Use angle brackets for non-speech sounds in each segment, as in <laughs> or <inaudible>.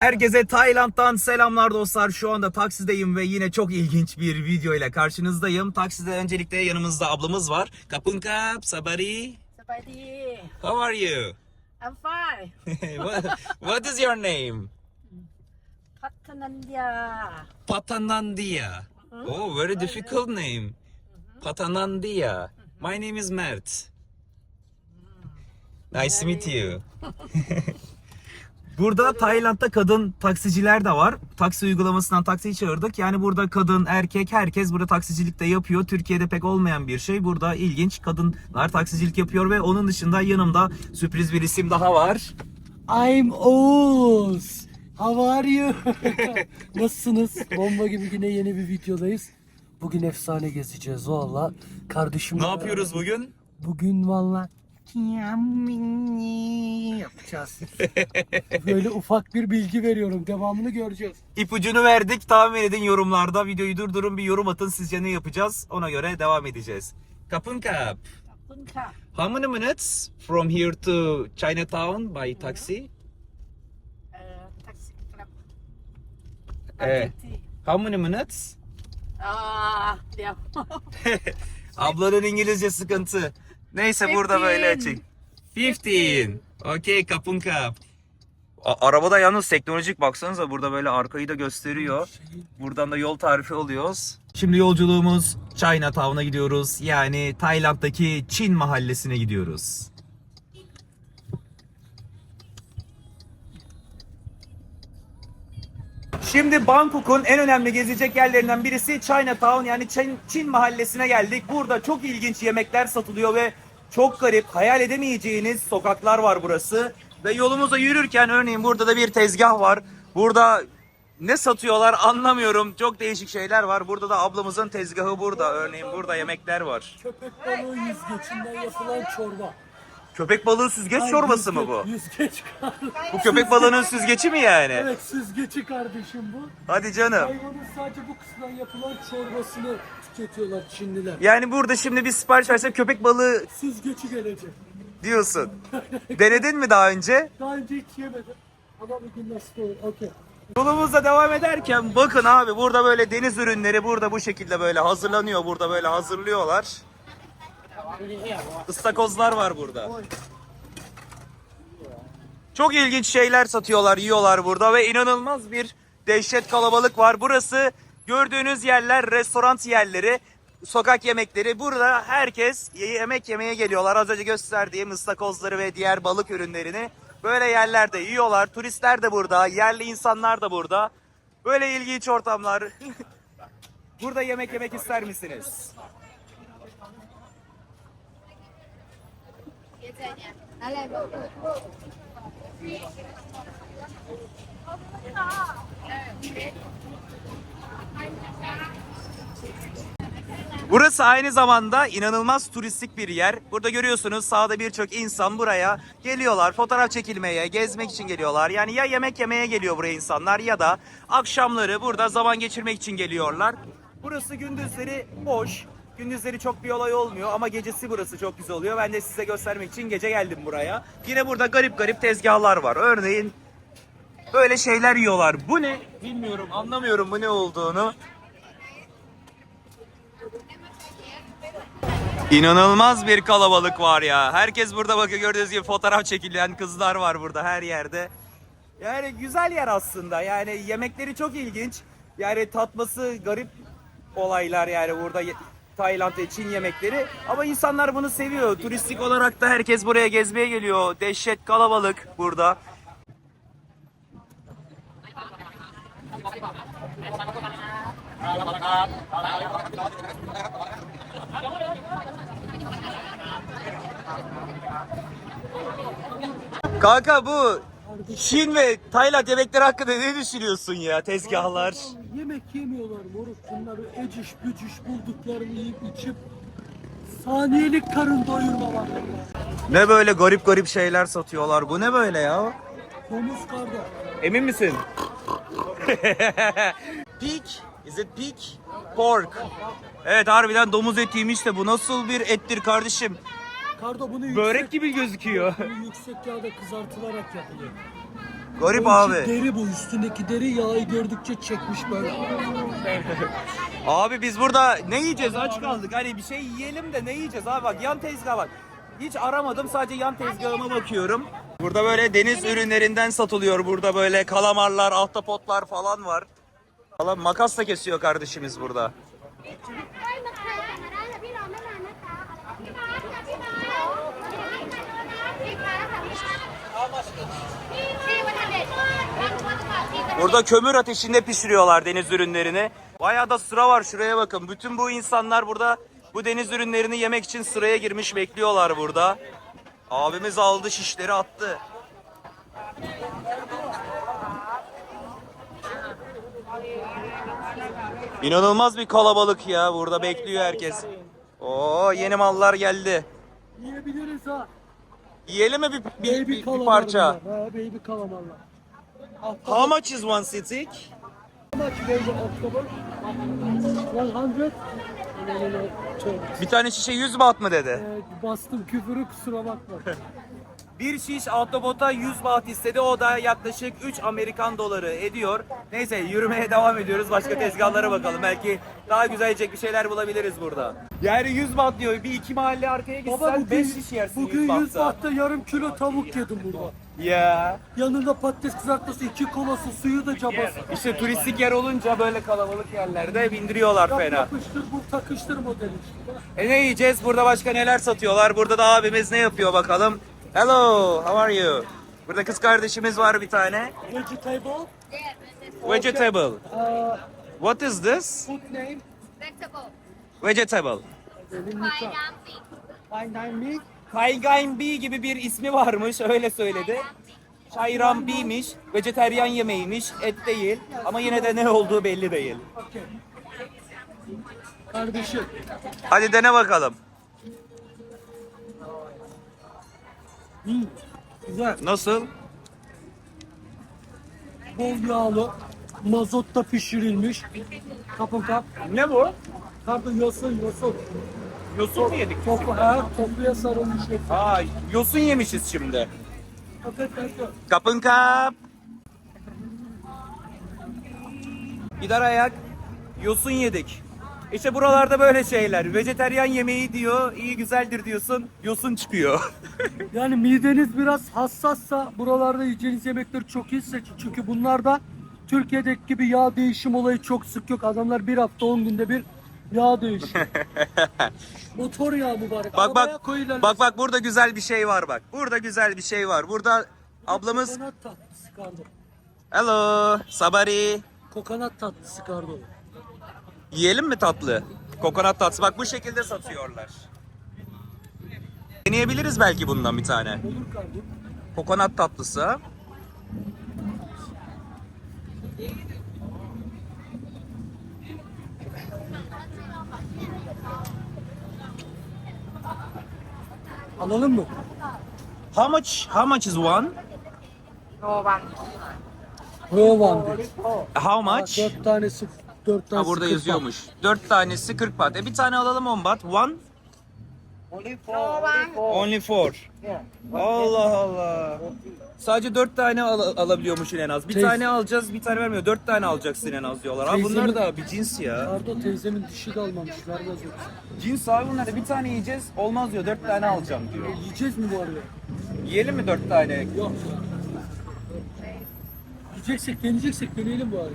Herkese Tayland'dan selamlar dostlar. Şu anda taksideyim ve yine çok ilginç bir video ile karşınızdayım. Takside öncelikle yanımızda ablamız var. Kapın kap, sabari. Sabari. How are you? I'm fine. <laughs> what, what is your name? Patanandia. Patanandia. Hmm? Oh, very difficult name. Patanandia. My name is Mert. Hmm. Nice to meet you. <laughs> Burada Tayland'da kadın taksiciler de var. Taksi uygulamasından taksiyi çağırdık. Yani burada kadın, erkek, herkes burada taksicilik de yapıyor. Türkiye'de pek olmayan bir şey. Burada ilginç kadınlar taksicilik yapıyor ve onun dışında yanımda sürpriz bir isim daha var. I'm Oğuz. How are you? <laughs> Nasılsınız? Bomba gibi yine yeni bir videodayız. Bugün efsane gezeceğiz valla. Kardeşim Ne yapıyoruz bugün? Bugün valla yapacağız. <laughs> Böyle ufak bir bilgi veriyorum. Devamını göreceğiz. İpucunu verdik. Tahmin edin yorumlarda. Videoyu durdurun bir yorum atın. Sizce ne yapacağız? Ona göre devam edeceğiz. Kapın kap. How many minutes from here to Chinatown by taxi? Ee, taxi Evet. How many minutes? Aa, <laughs> <laughs> Ablanın İngilizce sıkıntı. Neyse burada böyle açık. 15. Okey kapın kap. A- arabada yalnız teknolojik baksanıza burada böyle arkayı da gösteriyor. Buradan da yol tarifi oluyoruz. Şimdi yolculuğumuz Chinatown'a gidiyoruz. Yani Tayland'daki Çin mahallesine gidiyoruz. Şimdi Bangkok'un en önemli gezilecek yerlerinden birisi Chinatown yani Çin, Çin mahallesine geldik. Burada çok ilginç yemekler satılıyor ve çok garip, hayal edemeyeceğiniz sokaklar var burası. Ve yolumuza yürürken örneğin burada da bir tezgah var. Burada ne satıyorlar anlamıyorum. Çok değişik şeyler var. Burada da ablamızın tezgahı burada. Örneğin burada yemekler var. Köpek balığı yüzgecinden yapılan çorba. Köpek balığı süzgeç Ay, çorbası mı bu? Yüzgeç kardeşim. Bu köpek balığının süzgeci mi yani? Evet süzgeci kardeşim bu. Hadi canım. Hayvanın sadece bu kısmından yapılan çorbasını tüketiyorlar Çinliler. Yani burada şimdi bir sipariş versem köpek balığı Süzgeci gelecek. diyorsun. <laughs> Denedin mi daha önce? Daha önce hiç yemedim. Ama bir gün nasip olur. Okey. Yolumuzda devam ederken bakın abi burada böyle deniz ürünleri burada bu şekilde böyle hazırlanıyor. Burada böyle hazırlıyorlar. Istakozlar var burada. Çok ilginç şeyler satıyorlar, yiyorlar burada ve inanılmaz bir dehşet kalabalık var. Burası gördüğünüz yerler restoran yerleri, sokak yemekleri. Burada herkes yemek yemeye geliyorlar. Az önce gösterdiğim ıstakozları ve diğer balık ürünlerini böyle yerlerde yiyorlar. Turistler de burada, yerli insanlar da burada. Böyle ilginç ortamlar. <laughs> burada yemek yemek ister misiniz? Burası aynı zamanda inanılmaz turistik bir yer. Burada görüyorsunuz sağda birçok insan buraya geliyorlar. Fotoğraf çekilmeye, gezmek için geliyorlar. Yani ya yemek yemeye geliyor buraya insanlar ya da akşamları burada zaman geçirmek için geliyorlar. Burası gündüzleri boş. Gündüzleri çok bir olay olmuyor ama gecesi burası çok güzel oluyor. Ben de size göstermek için gece geldim buraya. Yine burada garip garip tezgahlar var. Örneğin böyle şeyler yiyorlar. Bu ne? Bilmiyorum, anlamıyorum bu ne olduğunu. İnanılmaz bir kalabalık var ya. Herkes burada bakıyor gördüğünüz gibi fotoğraf çekilen kızlar var burada her yerde. Yani güzel yer aslında. Yani yemekleri çok ilginç. Yani tatması garip olaylar yani burada Tayland ve Çin yemekleri. Ama insanlar bunu seviyor. Turistik olarak da herkes buraya gezmeye geliyor. Dehşet kalabalık burada. Kanka bu Çin ve Tayland yemekleri hakkında ne düşünüyorsun ya tezgahlar? Yemek yemiyorlar moruk. Bunları eciş bücüş bulduklarını yiyip içip saniyelik karın doyurmamak. Ne böyle garip garip şeyler satıyorlar. Bu ne böyle ya? Domuz kardeş. Emin misin? <laughs> pig. Is it pig? Pork. Evet harbiden domuz etiymiş de bu nasıl bir ettir kardeşim? Kardo bunu yüksek, Börek gibi gözüküyor. bunu yüksek yağda kızartılarak yapılıyor. Garip abi. Deri bu üstündeki deri yağı gördükçe çekmiş böyle. Abi biz burada ne yiyeceğiz aç kaldık. Hani bir şey yiyelim de ne yiyeceğiz abi bak yan tezgah bak. Hiç aramadım sadece yan tezgahıma bakıyorum. Burada böyle deniz ürünlerinden satılıyor. Burada böyle kalamarlar, ahtapotlar falan var. Falan makasla kesiyor kardeşimiz burada. Burada kömür ateşinde pişiriyorlar deniz ürünlerini. Bayağı da sıra var şuraya bakın. Bütün bu insanlar burada bu deniz ürünlerini yemek için sıraya girmiş bekliyorlar burada. Abimiz aldı şişleri attı. İnanılmaz bir kalabalık ya. Burada bekliyor herkes. Oo yeni mallar geldi. Yiyebiliriz ha. Yiyelim mi bir, bir, bir- bir kalamarlar. parça? Ha, baby kalamarlar. How much is one? 100? Bir tane şişe 100 baht mı dedi? Bastım küfürü kusura bakma. <laughs> Bir şiş autobota 100 baht istedi. O da yaklaşık 3 Amerikan doları ediyor. Neyse yürümeye devam ediyoruz. Başka tezgahlara bakalım. Belki daha güzel yiyecek bir şeyler bulabiliriz burada. Yani 100 baht diyor. Bir iki mahalle arkaya Baba gitsen bugün, 5 şiş yersin bugün 100 100 bahtta. yarım kilo tavuk yedim burada. Ya. Yanında patates kızartması, iki kolası, suyu da cabası. İşte turistik yer olunca böyle kalabalık yerlerde bindiriyorlar Yap, fena. yapıştır bu takıştır modeli işte. E ne yiyeceğiz? Burada başka neler satıyorlar? Burada da abimiz ne yapıyor bakalım. Hello, how are you? Burada kız kardeşimiz var bir tane. Vegetable. Vegetable. Uh, What is this? food name. Vegetable. Vegetable. Bayramlık. Dynamic. Kaygambi gibi bir ismi varmış öyle söyledi. Şayrambiymiş, vejeteryan yemeğiymiş, et değil ama yine de ne olduğu belli değil. Kardeşim. Hadi dene bakalım. Güzel, Nasıl? bol yağlı, mazotta pişirilmiş. Kapın kap. Ne bu? Kapı yosun yosun. Yosun mu yedik? Topu, ha, topuya sarılmış. Aa, yosun yemişiz şimdi. Fakat kanka, Kapın kap. Gider ayak. Yosun yedik. İşte buralarda böyle şeyler. Vejeteryan yemeği diyor, iyi güzeldir diyorsun, yosun çıkıyor. <laughs> Yani mideniz biraz hassassa buralarda yiyeceğiniz yemekleri çok iyi seçin. Çünkü bunlarda Türkiye'deki gibi yağ değişim olayı çok sık yok. Adamlar bir hafta 10 günde bir yağ değişiyor. <laughs> Motor yağı mübarek. Bak Arabaya bak koyuyorlar. bak bak burada güzel bir şey var bak. Burada güzel bir şey var. Burada ablamız Kokonat tatlısı kardo. Hello Sabari. Kokonat tatlısı kardo. Yiyelim mi tatlı? Kokonat tatlısı. Bak bu şekilde satıyorlar. Deneyebiliriz belki bundan bir tane. Olur kardeşim. Kokonat tatlısı. Alalım mı? How much? How much is one? Rowan. Rowan. How much? Dört tanesi 4 tane. Ha burada yazıyormuş. 4 tanesi 40 baht. E bir tane alalım 10 baht. One Only four. only four. Allah Allah. Sadece 4 tane al- alabiliyormuşsun en az. Bir Teyze- tane alacağız, bir tane vermiyor. 4 tane alacaksın en az diyorlar. Ha bunlar da bir cins ya. Arda teyzemin dişi kalmamış vermez yoksa. Cins abi bunlar da bir tane yiyeceğiz. Olmaz diyor. 4 tane alacağım diyor. E, yiyeceğiz mi bu arada? Yiyelim mi 4 tane? Yok ya. Yiyeceksek deneyeceksek deneyelim bu arada.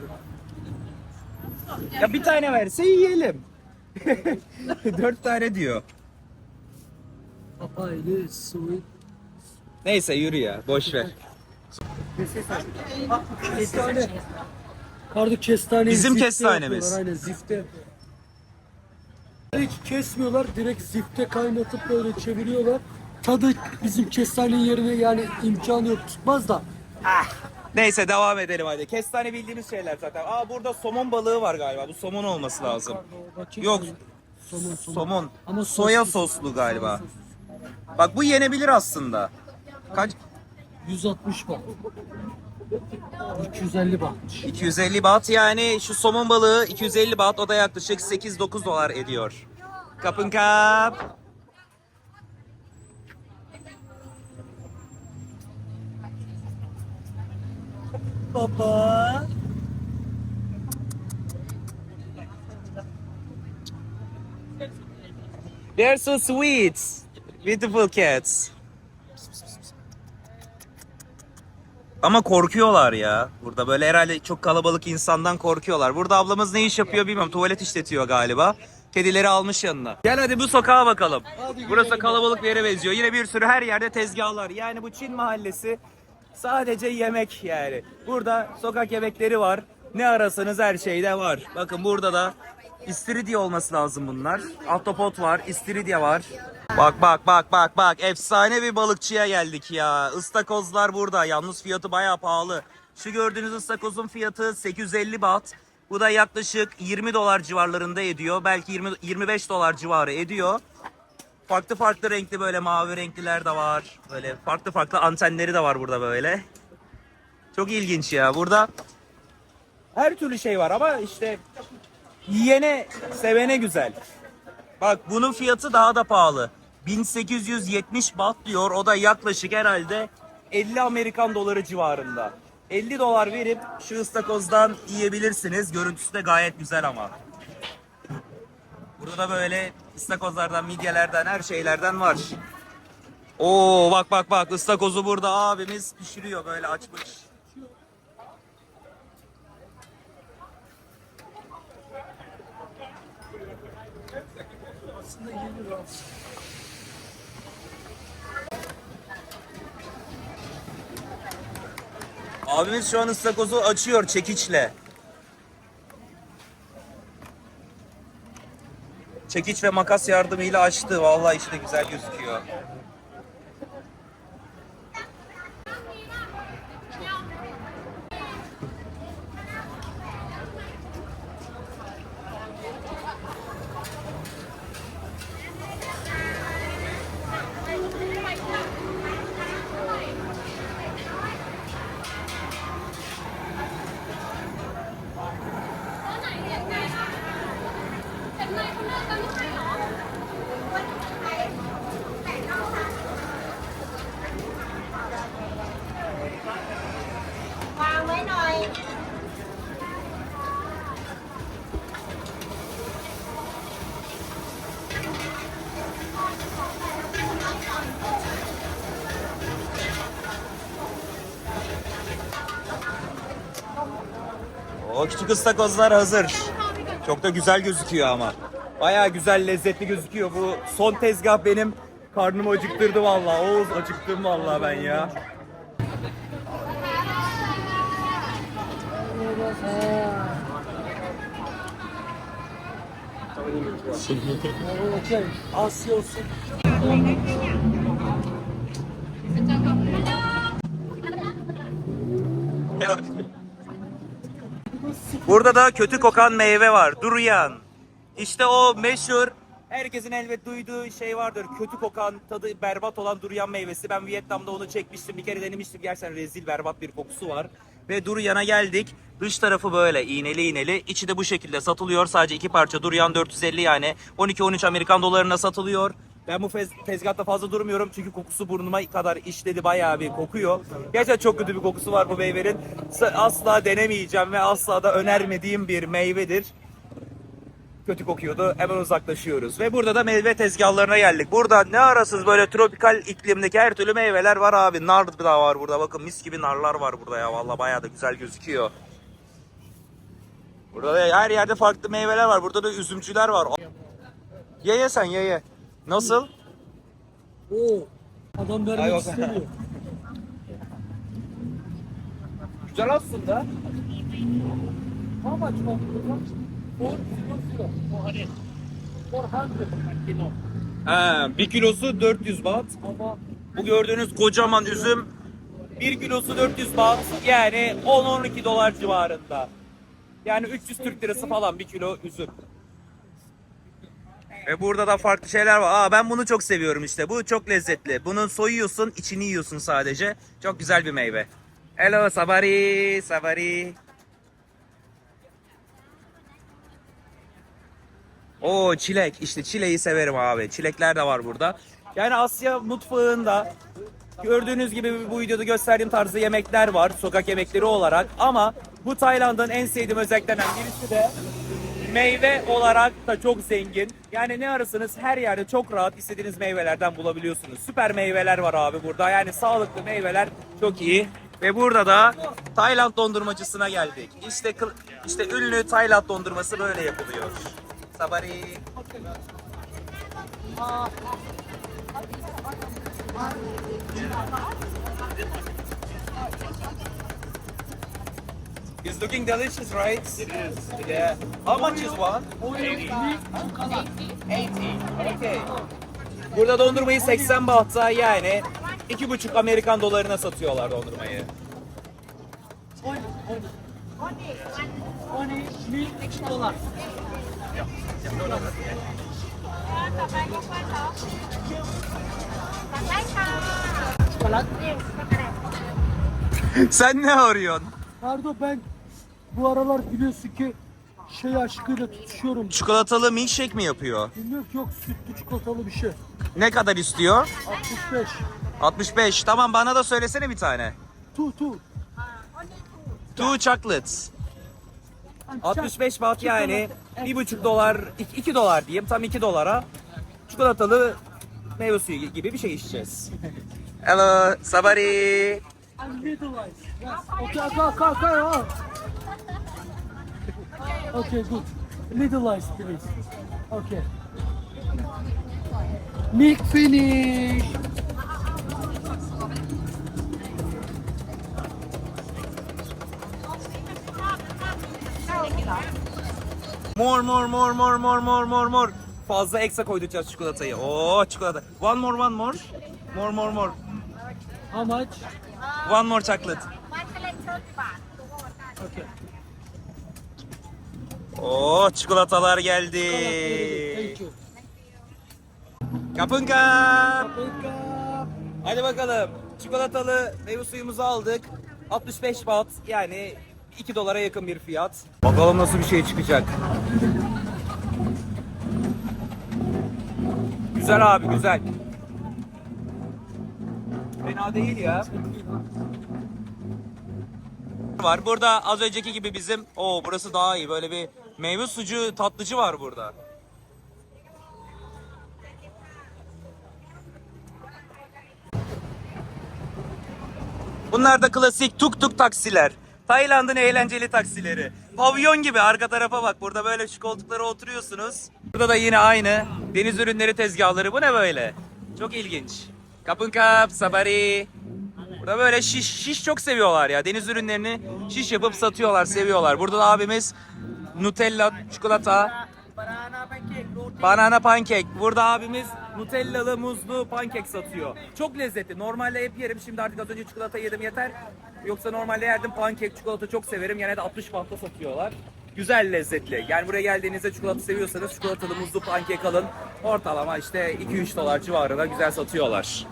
Ya bir tane verse yiyelim. <laughs> 4 tane diyor. Papaylı, sweet. Neyse yürü ya. Boş ver. Kestane. Kardo kestane. Bizim kestanemiz. Aynen zifte. Hiç kesmiyorlar. Direkt zifte kaynatıp böyle çeviriyorlar. Tadı bizim kestanenin yerine yani imkanı yok tutmaz da. Neyse devam edelim hadi. Kestane bildiğimiz şeyler zaten. Aa burada somon balığı var galiba. Bu somon olması lazım. Yok. Somon, somon. Somon. Ama Soya soslu. soslu galiba. Bak bu yenebilir aslında. Kaç? 160 baht. 250 baht. 250 baht yani şu somon balığı 250 baht o da yaklaşık 8-9 dolar ediyor. Kapın kap. Baba. They're so sweet. Beautiful cats. Ama korkuyorlar ya. Burada böyle herhalde çok kalabalık insandan korkuyorlar. Burada ablamız ne iş yapıyor bilmiyorum. Tuvalet işletiyor galiba. Kedileri almış yanına. Gel hadi bu sokağa bakalım. Burası kalabalık bir yere benziyor. Yine bir sürü her yerde tezgahlar. Yani bu Çin mahallesi sadece yemek yani. Burada sokak yemekleri var. Ne arasanız her şeyde var. Bakın burada da istiridye olması lazım bunlar. Ahtapot var, istiridye var. Bak bak bak bak bak efsane bir balıkçıya geldik ya. Istakozlar burada. Yalnız fiyatı bayağı pahalı. Şu gördüğünüz ıstakozun fiyatı 850 baht. Bu da yaklaşık 20 dolar civarlarında ediyor. Belki 20 25 dolar civarı ediyor. Farklı farklı renkli böyle mavi renkliler de var. Böyle farklı farklı antenleri de var burada böyle. Çok ilginç ya. Burada her türlü şey var ama işte yiyene sevene güzel. Bak bunun fiyatı daha da pahalı. 1870 baht diyor. O da yaklaşık herhalde 50 Amerikan doları civarında. 50 dolar verip şu ıstakozdan yiyebilirsiniz. Görüntüsü de gayet güzel ama. Burada da böyle ıstakozlardan, midyelerden, her şeylerden var. Oo bak bak bak ıstakozu burada abimiz pişiriyor böyle açmış. Abimiz şu an ıstakozu açıyor çekiçle. Çekiç ve makas yardımıyla açtı. Vallahi işte güzel gözüküyor. O küçük ıstakozlar hazır. Çok da güzel gözüküyor ama. Bayağı güzel, lezzetli gözüküyor. Bu son tezgah benim karnımı acıktırdı vallahi. Oğuz acıktım vallahi ben ya. Asya <laughs> olsun. Burada da kötü kokan meyve var. Durian. İşte o meşhur herkesin elbet duyduğu şey vardır. Kötü kokan, tadı berbat olan durian meyvesi. Ben Vietnam'da onu çekmiştim. Bir kere denemiştim. Gerçekten rezil, berbat bir kokusu var. Ve duriana geldik. Dış tarafı böyle iğneli iğneli. İçi de bu şekilde satılıyor. Sadece iki parça durian 450 yani 12-13 Amerikan dolarına satılıyor. Ben bu fez- tezgahta fazla durmuyorum çünkü kokusu burnuma kadar işledi bayağı bir kokuyor. Gerçekten çok kötü bir kokusu var bu meyvenin. Asla denemeyeceğim ve asla da önermediğim bir meyvedir. Kötü kokuyordu. Hemen uzaklaşıyoruz. Ve burada da meyve tezgahlarına geldik. Burada ne arasız böyle tropikal iklimdeki her türlü meyveler var abi. Nar da var burada. Bakın mis gibi narlar var burada ya. Vallahi bayağı da güzel gözüküyor. Burada da her yerde farklı meyveler var. Burada da üzümcüler var. Ye ye sen ye ye. Nasıl? Oo. Adam Ay, vermek o- istemiyor. Güzel aslında. How much zero. Four hundred kilo. Ha, bir kilosu 400 baht. Ama Bu gördüğünüz kocaman üzüm 1 kilosu 400 baht yani 10-12 dolar civarında. Yani 300 Türk lirası falan bir kilo üzüm. Ve burada da farklı şeyler var. Aa ben bunu çok seviyorum işte. Bu çok lezzetli. Bunu soyuyorsun, içini yiyorsun sadece. Çok güzel bir meyve. Hello sabari, sabari. Oo çilek. İşte çileği severim abi. Çilekler de var burada. Yani Asya mutfağında Gördüğünüz gibi bu videoda gösterdiğim tarzda yemekler var sokak yemekleri olarak ama bu Tayland'ın en sevdiğim özelliklerinden birisi de meyve olarak da çok zengin. Yani ne arasınız her yerde çok rahat istediğiniz meyvelerden bulabiliyorsunuz. Süper meyveler var abi burada. Yani sağlıklı meyveler çok iyi. Ve burada da Tayland dondurmacısına geldik. İşte işte ünlü Tayland dondurması böyle yapılıyor. Sabari. It's looking delicious, right? It is. Yeah. How much is one? 80. 80. Okay. Burada dondurmayı 80 bahta yani 2,5 Amerikan dolarına satıyorlar dondurmayı. 10 milk dolar. Sen ne arıyorsun? Pardon ben bu aralar biliyorsun ki şey aşkıyla tutuşuyorum. Çikolatalı milkshake mi yapıyor? Bilmiyorum ki yok sütlü çikolatalı bir şey. Ne kadar istiyor? 65. 65. Tamam bana da söylesene bir tane. Tu tu. Two chocolates. 65 baht yani 1,5 dolar, 2 dolar diyeyim tam 2 dolara çikolatalı meyve suyu gibi bir şey içeceğiz. Hello, sabari. İce. Yes. Okay, okay, okay, okay. Okay, good. Middle ice, please. Okay. Milk finish. More, more, more, more, more, more, more, more. Fazla ekstra koyduracağız çikolatayı. Oo çikolata. One more, one more. More, more, more. How much? One more chocolate. Okay. Oo çikolatalar geldi. Thank you. Kapın kap. Pick up. Hadi bakalım. Çikolatalı meyve suyumuzu aldık. 65 baht yani 2 dolara yakın bir fiyat. Bakalım nasıl bir şey çıkacak. Güzel abi güzel. Fena değil ya. Var burada az önceki gibi bizim o burası daha iyi böyle bir meyve sucu tatlıcı var burada. Bunlar da klasik tuk tuk taksiler. Tayland'ın eğlenceli taksileri. Pavyon gibi arka tarafa bak. Burada böyle şu koltuklara oturuyorsunuz. Burada da yine aynı deniz ürünleri tezgahları. Bu ne böyle? Çok ilginç. Kapın kap, sabari. Burada böyle şiş, şiş çok seviyorlar ya. Deniz ürünlerini şiş yapıp satıyorlar, seviyorlar. Burada da abimiz Nutella, çikolata, Banana pankek. Burada abimiz Nutellalı muzlu pankek satıyor. Çok lezzetli. Normalde hep yerim. Şimdi artık az önce çikolata yedim yeter. Yoksa normalde yerdim pankek, çikolata çok severim. Yine de 60 bahta satıyorlar. Güzel lezzetli. Yani buraya geldiğinizde çikolata seviyorsanız çikolatalı muzlu pankek alın. Ortalama işte 2-3 dolar civarında güzel satıyorlar.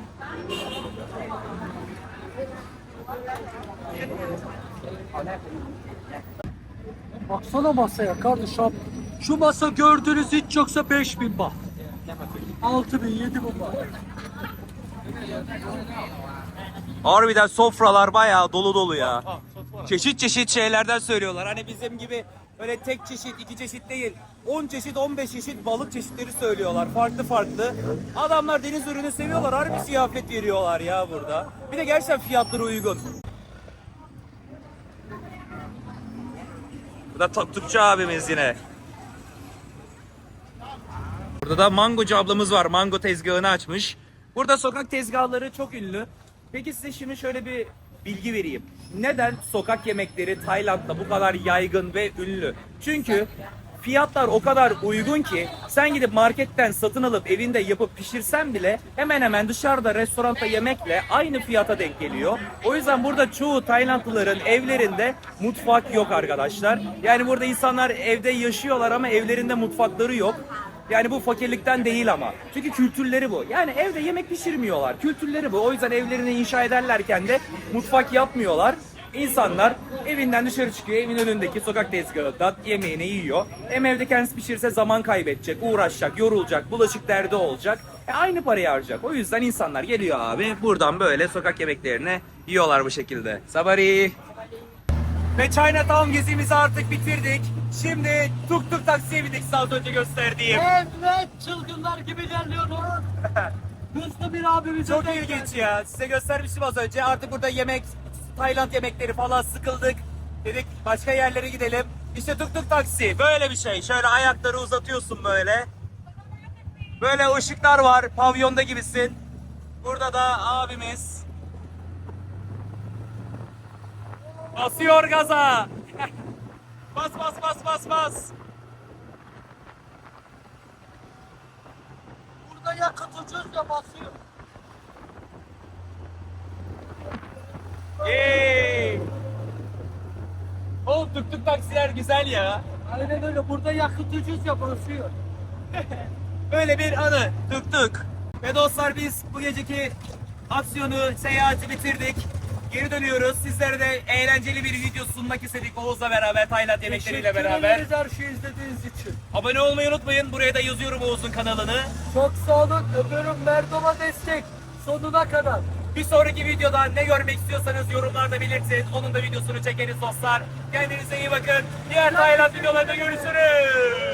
Baksana masaya kardeşim. Şu masa gördüğünüz hiç yoksa 5000 baht. 6000, 7000 baht. Harbiden sofralar bayağı dolu dolu ya. Çeşit çeşit şeylerden söylüyorlar. Hani bizim gibi öyle tek çeşit, iki çeşit değil. 10 çeşit, 15 çeşit balık çeşitleri söylüyorlar. Farklı farklı. Adamlar deniz ürünü seviyorlar. Harbi ziyafet veriyorlar ya burada. Bir de gerçekten fiyatları uygun. Burada Taktukçu abimiz yine. Burada da mangocu ablamız var. Mango tezgahını açmış. Burada sokak tezgahları çok ünlü. Peki size şimdi şöyle bir bilgi vereyim. Neden sokak yemekleri Tayland'da bu kadar yaygın ve ünlü? Çünkü fiyatlar o kadar uygun ki sen gidip marketten satın alıp evinde yapıp pişirsen bile hemen hemen dışarıda restoranda yemekle aynı fiyata denk geliyor. O yüzden burada çoğu Taylandlıların evlerinde mutfak yok arkadaşlar. Yani burada insanlar evde yaşıyorlar ama evlerinde mutfakları yok. Yani bu fakirlikten değil ama. Çünkü kültürleri bu. Yani evde yemek pişirmiyorlar. Kültürleri bu. O yüzden evlerini inşa ederlerken de mutfak yapmıyorlar. İnsanlar evinden dışarı çıkıyor. Evin önündeki sokak tezgahından yemeğini yiyor. Hem evde kendisi pişirse zaman kaybedecek, uğraşacak, yorulacak, bulaşık derdi olacak. E, aynı parayı harcayacak. O yüzden insanlar geliyor abi. Buradan böyle sokak yemeklerini yiyorlar bu şekilde. Sabari. Ve Chinatown gezimizi artık bitirdik. Şimdi tuk tuk taksiye bindik az önce gösterdiğim. Evet çılgınlar gibi ilerliyoruz. <laughs> Hızlı bir abimize Çok denk ilginç geldik. ya. Size göstermiştim az önce. Artık burada yemek, Tayland yemekleri falan sıkıldık. Dedik başka yerlere gidelim. İşte tuk tuk taksi. Böyle bir şey. Şöyle ayakları uzatıyorsun böyle. Böyle ışıklar var. Pavyonda gibisin. Burada da abimiz. Basıyor gaza. <laughs> bas bas bas bas bas. Burada yakıt ucuz ya basıyor. Tuk tuk taksiler güzel ya. Aynen öyle burada yakıt ucuz ya basıyor. <laughs> Böyle bir anı tuk tuk. Ve dostlar biz bu geceki aksiyonu, seyahati bitirdik. Geri dönüyoruz. Sizlere de eğlenceli bir video sunmak istedik Oğuz'la beraber, Tayland yemekleriyle Teşekkür beraber. ederiz her şeyi izlediğiniz için. Abone olmayı unutmayın. Buraya da yazıyorum Oğuz'un kanalını. Çok sağ olun. Öpüyorum Merdom'a destek. Sonuna kadar. Bir sonraki videoda ne görmek istiyorsanız yorumlarda belirtin. Onun da videosunu çekeriz dostlar. Kendinize iyi bakın. Diğer Tayland videolarında görüşürüz.